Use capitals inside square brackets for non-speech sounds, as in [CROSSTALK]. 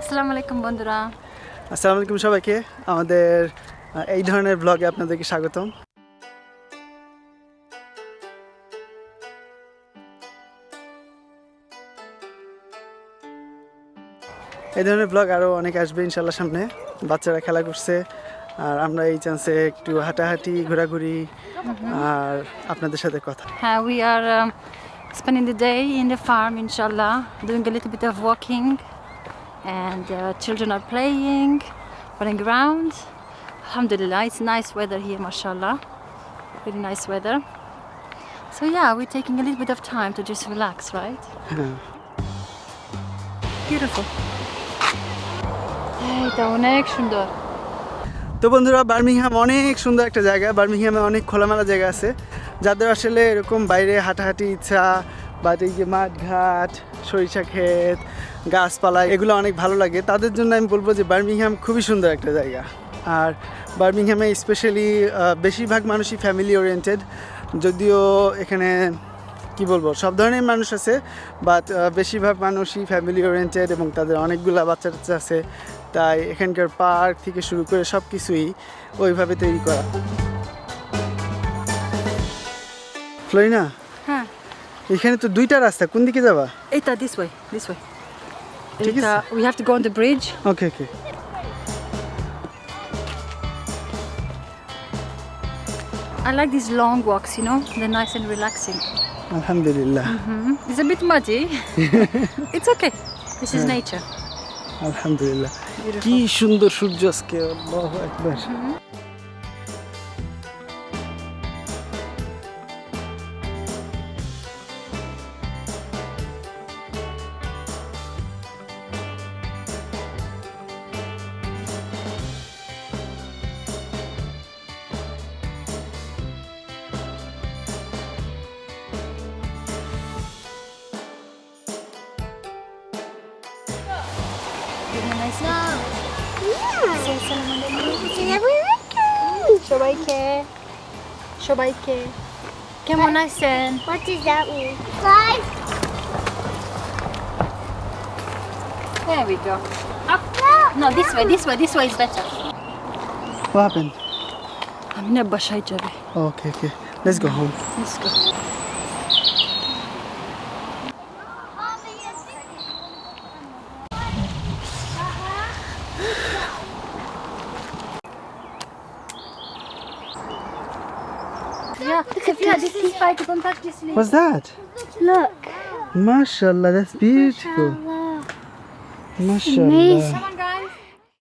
আসসালামু আলাইকুম বন্ধুরা। আসসালামু আলাইকুম সবাইকে। আমাদের এই ধরনের ব্লগে আপনাদেরকে স্বাগতম। এই ধরনের ব্লগ আরও অনেক আসবে ইনশাল্লাহ সামনে। বাচ্চারা খেলা করছে আর আমরা এই চান্সে একটু হাঁটাহাঁটি ঘোরাঘুরি আর আপনাদের সাথে কথা। হ্যাঁ we are spending the day in the farm inshallah doing a little bit of walking and uh, children are playing running around alhamdulillah it's nice weather here mashallah really nice weather so yeah we're taking a little bit of time to just relax right হ্যাঁ beautiful এইটা অনেক সুন্দর তো বন্ধুরা Birmingham অনেক সুন্দর একটা জায়গা বার্মিংহামে অনেক খোলামেলা জায়গা আছে যাদের আসলে এরকম বাইরে হাঁটাহাঁটি ইচ্ছা বা এই যে মাঠ ঘাট সরিষা ক্ষেত গাছপালা এগুলো অনেক ভালো লাগে। তাদের জন্য আমি বলব যে বার্মিংহাম খুবই সুন্দর একটা জায়গা। আর বার্মিংহামে স্পেশালি বেশিরভাগ মানুষই ফ্যামিলি ওরিয়েন্টেড যদিও এখানে কি বলব সব ধরনের মানুষ আছে বাট বেশিরভাগ মানুষই ফ্যামিলি ওরিয়েন্টেড এবং তাদের অনেকগুলা বাচ্চা টাচ্চা আছে। তাই এখানকার পার্ক থেকে শুরু করে সব কিছুই ওইভাবে তৈরি করা। ফ্লোরিনা হ্যাঁ। এখানে তো দুইটা রাস্তা কোন দিকে যাবা? এইটা this way this way ঠিক এইটা আছে। we have to go on the bridge okay okay I like these long walks, you know, they're nice and relaxing. আলহামদুলিল্লাহ It's a bit muddy. [LAUGHS] it's okay. This is nature. আলহামদুলিল্লাহ Beautiful. কি সুন্দর সূর্য আজকে আল্লাহু আকবার সবাইকে সবাইকে কেমন আছেন What does that mean? Five. There we go. Up. No, this way, this way, this way is better. What happened? আমি না বাসায় যাবে Okay, okay. Let's go home. Let's go. Yeah, What's that? Look. Mashallah, that's beautiful. Mashallah. Mashallah.